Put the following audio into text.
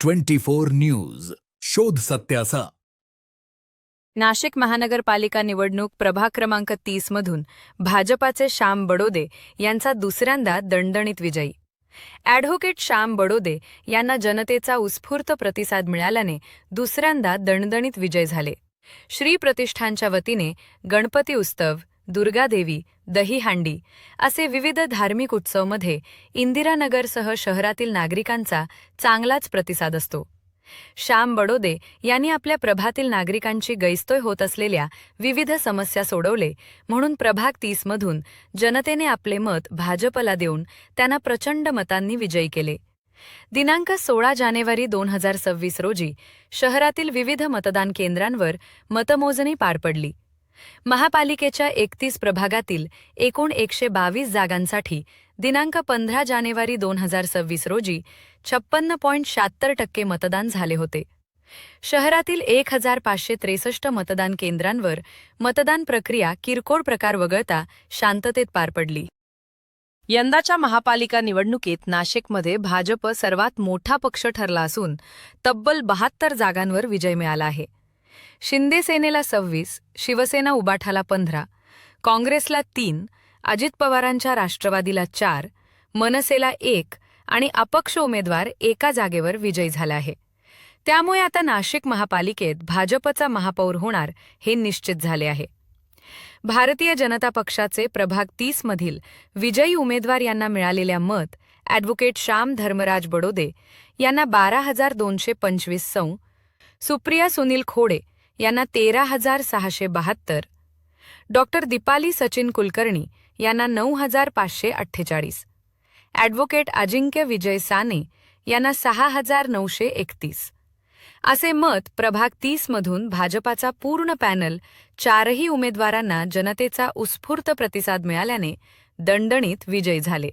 Twenty four news. शोध सत्याचा. नाशिक महानगरपालिका निवडणूक प्रभाग क्रमांक तीस मधून भाजपाचे श्याम बडोदे यांचा दुसऱ्यांदा दणदणीत विजयी. ॲडव्होकेट श्याम बडोदे यांना जनतेचा उत्स्फूर्त प्रतिसाद मिळाल्याने दुसऱ्यांदा दणदणीत विजय झाले. श्री प्रतिष्ठानच्या वतीने गणपती उत्सव दुर्गादेवी दहीहांडी असे विविध धार्मिक उत्सवमध्ये इंदिरानगरसह शहरातील नागरिकांचा चांगलाच प्रतिसाद असतो. श्याम बडोदे यांनी आपल्या प्रभातील नागरिकांची गैस्तोय होत असलेल्या विविध समस्या सोडवले म्हणून प्रभाग तीसमधून जनतेने आपले मत भाजपला देऊन त्यांना प्रचंड मतांनी विजयी केले. दिनांक सोळा जानेवारी दोन हजार सव्वीस रोजी शहरातील विविध मतदान केंद्रांवर मतमोजणी पार पडली. महापालिकेच्या एकतीस प्रभागातील एकूण एकशे बावीस जागांसाठी दिनांक पंधरा जानेवारी दोन हजार सव्वीस रोजी छप्पन्न पॉईंट शहात्तर टक्के मतदान झाले होते. शहरातील एक हजार पाचशे त्रेसष्ट मतदान केंद्रांवर मतदान प्रक्रिया किरकोळ प्रकार वगळता शांततेत पार पडली. यंदाच्या महापालिका निवडणुकीत नाशिकमध्ये भाजप सर्वात मोठा पक्ष ठरला असून तब्बल बहात्तर जागांवर विजय मिळाला आहे. शिंदे सेनेला सव्वीस शिवसेना उबाठाला पंधरा काँग्रेसला तीन अजित पवारांच्या राष्ट्रवादीला चार मनसेला एक आणि अपक्ष उमेदवार एका जागेवर विजयी झाला आहे. त्यामुळे आता नाशिक महापालिकेत भाजपचा महापौर होणार हे निश्चित झाले आहे. भारतीय जनता पक्षाचे प्रभाग तीस मधील विजयी उमेदवार यांना मिळालेल्या मत ॲडव्होकेट श्याम धर्मराज बडोदे यांना बारा हजार दोनशे पंचवीस सौ सुप्रिया सुनील खोडे यांना तेरा हजार सहाशे बहात्तर. डॉक्टर दीपाली सचिन कुलकर्णी यांना नऊ हजार पाचशे अठ्ठेचाळीस. ॲडव्होकेट अजिंक्य विजय साने यांना सहा हजार नऊशे एकतीस. असे मत प्रभाग तीसमधून भाजपाचा पूर्ण पॅनल चारही उमेदवारांना जनतेचा उत्स्फूर्त प्रतिसाद मिळाल्याने दणदणीत विजयी झाले.